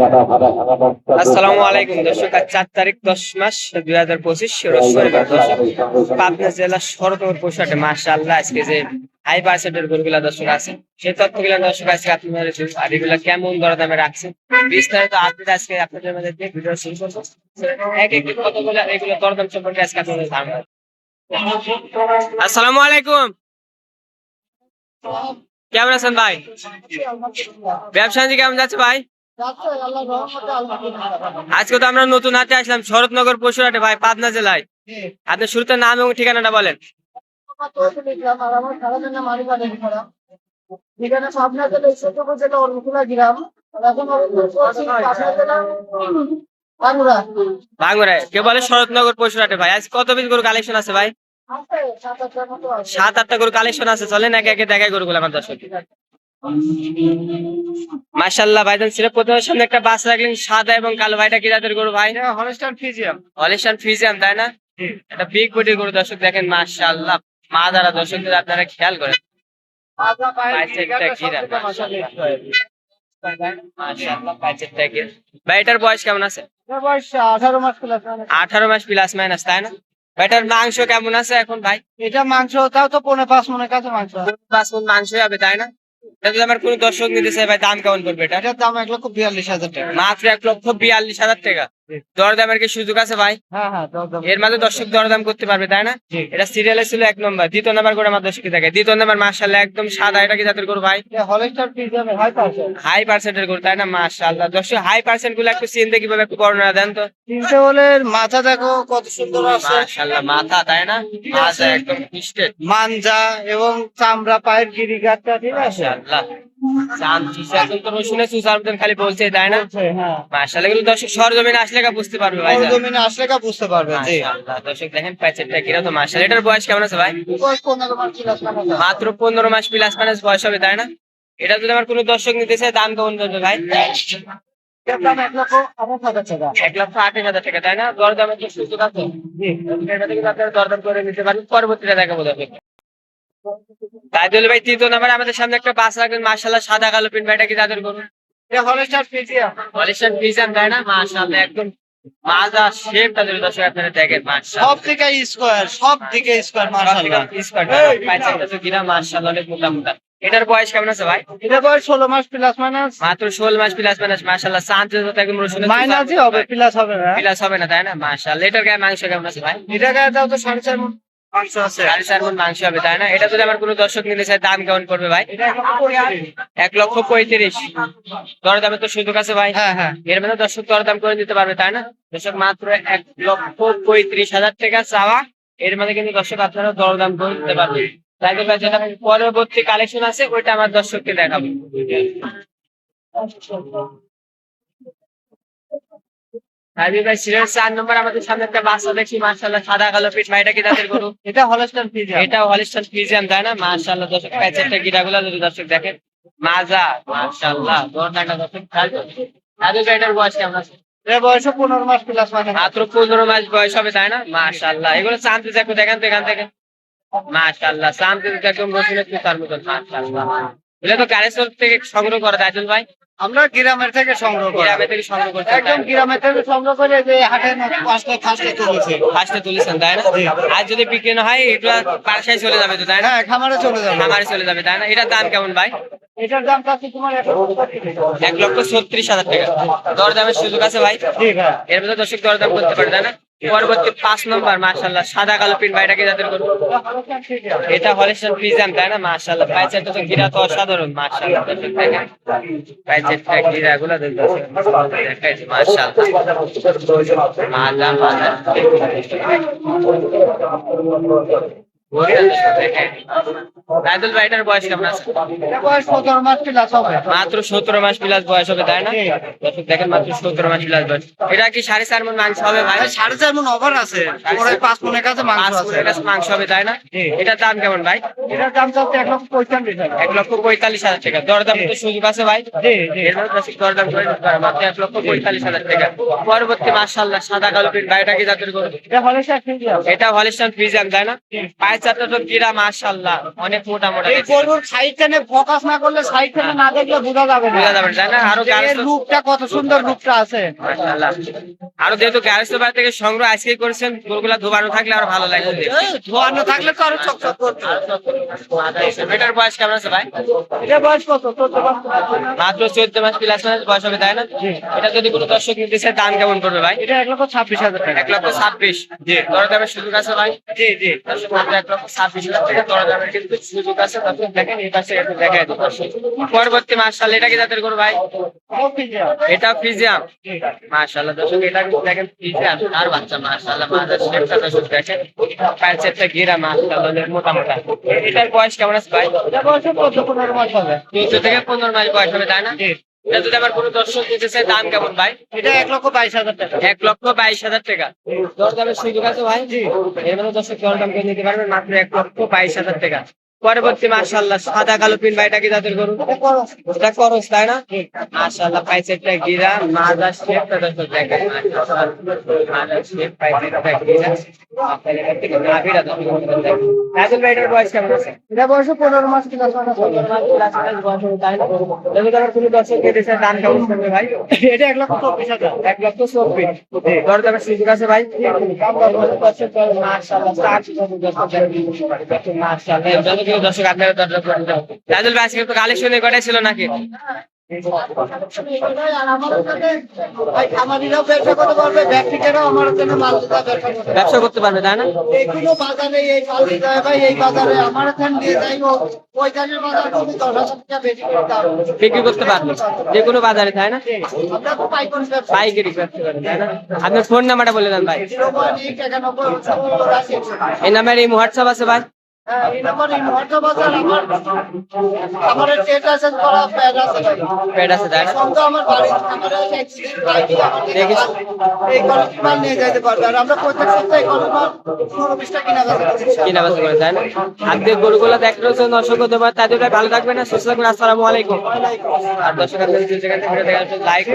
আসসালামু আলাইকুম দর্শক আজ চার তারিখ দশ মাস দুই হাজার পঁচিশ শনিবার দর্শক পাবনা জেলার আজকে যে হাই পার্সেন্টের গরুগুলা দর্শক আছে সেই তথ্যগুলো দর্শক আজকে আপনাদের আর এগুলা কেমন দরদামে রাখছে বিস্তারিত আপডেট আজকে আপনাদের মধ্যে দিয়ে ভিডিও শুরু করব। এক একটি কতগুলো এগুলো দরদাম সম্পর্কে আজকে আপনাদের ধারণা। আসসালামু আলাইকুম। কেমন আছেন ভাই? ব্যবসা কেমন যাচ্ছে ভাই? আজকে তো আমরা নতুন হাটে আসলাম শরৎনগর পশুরহাটে ভাই পাবনা জেলায়। আপনার শুরুতে নাম এবং ঠিকানাটা বলেন। পাবনা জেলা জেলা অরুণকুলা গ্রাম কে বলে শরৎনগর পশুরহাটে ভাই। আজ কত পিস গরু কালেকশন আছে ভাই? সাত আটটা গরু কালেকশন আছে চলেন একে একে দেখাই গরুগুলো আমার দর্শক মাশাল্লাহ ভাইজান প্রথমে সামনে একটা বাস রাখলেন সাদা এবং কালো ভাইটা কি জাতের গরু ভাই? ফিজিয়াম ফিজিয়াম তাই না? বিগ বডির গরু দর্শক দেখেন মাশাল্লাহ মা দ্বারা দর্শকদের আপনারা খেয়াল করেন। বয়স কেমন আছে? আঠারো মাস প্লাস মাইনাস তাই না? এটার মাংস কেমন আছে এখন ভাই? এটা মাংস তাও তো পনেরো পাঁচ মনের কাছে মাংস পাঁচ মণ মাংস হবে তাই না? যদি আমার কোনো দর্শক নিতে চাই ভাই দাম কেমন করবে এটা? এটার দাম এক লক্ষ বিয়াল্লিশ হাজার টাকা। মাত্র এক লক্ষ বিয়াল্লিশ হাজার টাকা। দরদামের কি সুযোগ আছে ভাই? হ্যাঁ হ্যাঁ এর মাঝে দর্শক দরদাম করতে পারবে তাই না? এটা সিরিয়ালে ছিল এক নম্বর দ্বিতীয় নাম্বার করে আমার দর্শক দেখে দ্বিতীয় নাম্বার মার্শাল্লাহ একদম সাদা এটা কি জাতের করো ভাই? হাই পার্সেন্ট হাই পার্সেন্টের গরু তাই না? মার্শাল্লাহ দর্শক হাই পার্সেন্টগুলো একটু চিনতে কীভাবে একটু বর্ণনা দেন তো। বলে মাথা দেখো কত সুন্দর আছে। মাথা তাই না? মাথা একদম মানজা এবং চামড়া পায়ের গিরিগাটটা ঠিক আছে? খালি বলছে তাই না? হ্যাঁ। দর্শক সরজমিনে আসলে বুঝতে পারবে ভাই সরজমিনে আসলে বুঝতে পারবে জি। দর্শক দেখেন প্যাচেটটা কিরা তো মার্শাল এটার বয়স কেমন আছে ভাই। মাত্র পনেরো মাস প্লাস মাইনাস বয়স হবে তাই না? এটা যদি আমার কোনো দর্শক নিতে চায় দাম কেমন ভাই? এক লক্ষ আঠাশ হাজার টাকা। তাই না? দরদামের সুযোগ আছে আপনারা দরদাম করে নিতে পারেন পরবর্তীতে দেখাবো তাইদুল ভাই তৃতীয় নাম্বার আমাদের সামনে একটা বাস রাখবেন মার্শাল্লাহ সাদা কালো পিন ভাইটা কি তাদের করুন এটা হলস্টার ফিজিয়াম পলিশন পিজন তাই না? মার্শাল্লাহ একদম মাজা শেপটা যদি দর্শক আপনারা দেখেন মার্শাল্লাহ সব দিকে স্কোয়ার সব দিকে স্কোয়ার মাশাআল্লাহ। মার্শাল্লাহ অনেক মোটা মোটা। এটার বয়স কেমন আছে ভাই? এটা বয়স ষোলো মাস প্লাস মাইনাস মাত্র ষোল মাস প্লাস মাইনাস মার্শাল্লাহ চান্স একদম রসুন মাইনাসই হবে প্লাস হবে না। প্লাস হবে না তাই না? এটার গায়ে মাংস কেমন আছে ভাই? এটা গায়ে দাও তো সাড়ে চার মাংস আছে। সাড়ে চার মণ মাংস হবে তাই না? এটা যদি আমার কোনো দর্শক নিতে চায় দাম কেমন পড়বে ভাই? এক লক্ষ পঁয়ত্রিশ। দরদামে তো সুযোগ আছে ভাই। হ্যাঁ হ্যাঁ। এর মধ্যে দর্শক দরদাম করে দিতে পারবে তাই না? দর্শক মাত্র এক লক্ষ পঁয়ত্রিশ হাজার টাকা চাওয়া। এর মধ্যে কিন্তু দর্শক আপনারা দরদাম করে দিতে পারবে। তাই জন্য যেটা পরবর্তী কালেকশন আছে ওইটা আমার দর্শককে দেখাবো। রাজীব ভাই সিরিয়াল চার নম্বর আমাদের সামনে একটা বাচ্চা মার্শাল্লাহ সাদা কালো পিঠ ভাইটা কি তাদের গরু? এটা এটা হলিস্টন ফিজিয়াম তাই না? মার্শাল্লাহ দর্শক প্যাচেরটা গিরাগুলা যদি দর্শক দেখেন মাজা মার্শাল্লাহ দরদাটা দর্শক খেয়াল ভাই এটার বয়স কেমন আছে? বয়স পনেরো মাস প্লাস মাত্র পনেরো মাস বয়স হবে তাই না? মাশাল্লাহ এগুলো শান্তি দেখো দেখান তো এখান থেকে মাশাল্লাহ শান্তি একদম রসুনের পিতার মতন মাশাল্লাহ এগুলো তো গ্যারেজর থেকে সংগ্রহ করা তাইজুল ভাই? আমরা গ্রামের থেকে সংগ্রহ করি। গ্রামে থেকে সংগ্রহ করতে একদম গ্রামের থেকে সংগ্রহ করে যে হাটের পাঁচটা ফার্স্টে তুলেছে। ফার্স্টে তুলেছেন তাই না? আর যদি বিক্রি না হয় এগুলো পাশায় চলে যাবে তো তাই না? হ্যাঁ খামারে চলে যাবে। খামারে চলে যাবে তাই না? এটার দাম কেমন ভাই? এটার দাম চাচ্ছি তোমার এক লক্ষ ছত্রিশ হাজার টাকা। দরদামের সুযোগ আছে ভাই। এর মধ্যে দর্শক দরদাম করতে পারে তাই না? পরবর্তী পাঁচ নম্বর মাশাল্লাহ সাদা কালো পিন ভাইটাকে যাদের করব এটা হলিস্টার ফ্রিজাম তাই না? মাসাল্লাহ পাইচেরটা তো গিরা তো অসাধারণ দর্শক দেখেন পাইচেরটা গিরা গুলো দেখাইছে, মাশাআল্লাহ। মাজা মাজা রাইদুল ভাইটার বয়স কেমন আছে? বয়স সতেরো মাস প্লাস হবে মাত্র সতেরো মাস প্লাস বয়স হবে তাই না? দেখেন মাত্র সতেরো মাস প্লাস বয়স। এটা কি সাড়ে চার মন মাংস হবে ভাই? ভাই, সাড়ে চার মন ওভার আছে। পাঁচ মনের কাছে মাংস আছে। কাছে মাংস হবে তাই না? এটার দাম কেমন ভাই? এটার দাম চাচ্ছে এক লক্ষ পঁয়তাল্লিশ হাজার। এক লক্ষ পঁয়তাল্লিশ হাজার টাকা। দরদাম তো সুযোগ আছে ভাই? জি জি। এর মধ্যে দর্শক দরদাম করে মাত্র এক লক্ষ পঁয়তাল্লিশ হাজার টাকা। পরবর্তী মাসাল্লাহ সাদা কালো কি জাতের গরু? এটা ফিজিয়াম এটা হলিস্টান ফ্রিজাম তাই না? চারটা তো গিরা মাশাল্লাহ অনেক মোটা মোটা এই গরুর সাইড ফোকাস না করলে সাইড না দেখলে বোঝা যাবে না। বোঝা যাবে না, না? আরও যে এর গার্লস রূপটা কত সুন্দর রূপটা আছে। মাশাআল্লাহ। আরও যেহেতু গ্যারেজ বাড়ি থেকে সংগ্রহ আজকেই করেছেন গরুগুলা ধোবানো থাকলে আরও ভালো লাগবে ধোয়ানো থাকলে তো আরও চকচক এটার বয়স কেমন আছে ভাই? এটা বয়স কত? চোদ্দ বছর মাত্র চোদ্দ মাস প্লাস মাস বয়স হবে তাই না? এটা যদি কোনো দর্শক নিতে চায় দাম কেমন করবে ভাই? এটা এক লক্ষ ছাব্বিশ হাজার টাকা। এক লক্ষ ছাব্বিশ। জি। দরদামের সুযোগ আছে ভাই? জি জি। দর্শক মাত্র এক লক্ষ ছাব্বিশ হাজার টাকা দরদামের কিন্তু সুযোগ আছে দর্শক দেখেন এই পাশে একটু দেখাই দিই পরবর্তী মাসাল এটা কি জাতের করব ভাই? এটা ফিজিয়াম। মাশাআল্লাহ দর্শক এটা দেখেন ফিজিয়াম আর বাচ্চা মাশাআল্লাহ মাদার শেপটা দর্শক দেখেন গিরা মোটা মোটা এটার বয়স কেমন আছে ভাই? চোদ্দ পনেরো মাস হবে। চোদ্দ থেকে পনেরো মাস বয়স হবে তাই না? এটা যদি আমার কোনো দর্শক নিতে চায় দাম কেমন ভাই? এটা এক লক্ষ বাইশ হাজার টাকা। এক লক্ষ বাইশ হাজার টাকা। দরদামের সুযোগ আছে ভাই? এর মধ্যে দর্শক দরদাম করে নিতে পারবেন মাত্র এক লক্ষ বাইশ হাজার টাকা। পরবর্তী মাশাআল্লাহ সাদা কালো পিন ভাইটা কি জাতের গরু? এটা করো। এটা করস তাই না? মাশাআল্লাহ পাইছেটা গিরা মাজা শেপটা দর্শক দেখেন মাজা শেপ গিরা। ভাই? ভাই দর্শক আপনারা রাজুল ভাই আজকে তো কালেকশনে কটাই ছিল নাকি? ব্যবসা করতে পারবে তাই না? এই বাজারে এই মাল ভাই এই বাজারে। আমার এখান দিয়ে যাই ওই দামের বাজার তুমি দশ হাজার টাকা বেশি করে বিক্রি করতে পারবে? যে কোনো বাজারে তাই না? পাইকারি ব্যবসা করেন তাই না? আপনার ফোন নাম্বারটা বলে দেন ভাই। এই নাম্বারে এই হোয়াটসঅ্যাপ আছে ভাই? হ্যাঁ, আমার আমার টেট আছে করা প্যাড আছে ভাই। আছে তাই না? আমার বাড়ি আমার অ্যাক্সিডেন্ট বাইকে আমার থেকে দেখিস। এই কোয়ালিটি মাল নিয়ে যেতে পারবে। আর আমরা প্রত্যেক সপ্তাহে কোনো মাল পনেরো কিনা বেচা কিনা বেচা করেন তাই না? আজকে গরুগুলো দেখতে রয়েছে দর্শক হতে পারে তাদের ভালো থাকবেন না সুস্থ থাকবেন আসসালামু আলাইকুম। আর দর্শক আপনাদের যেখান থেকে লাইক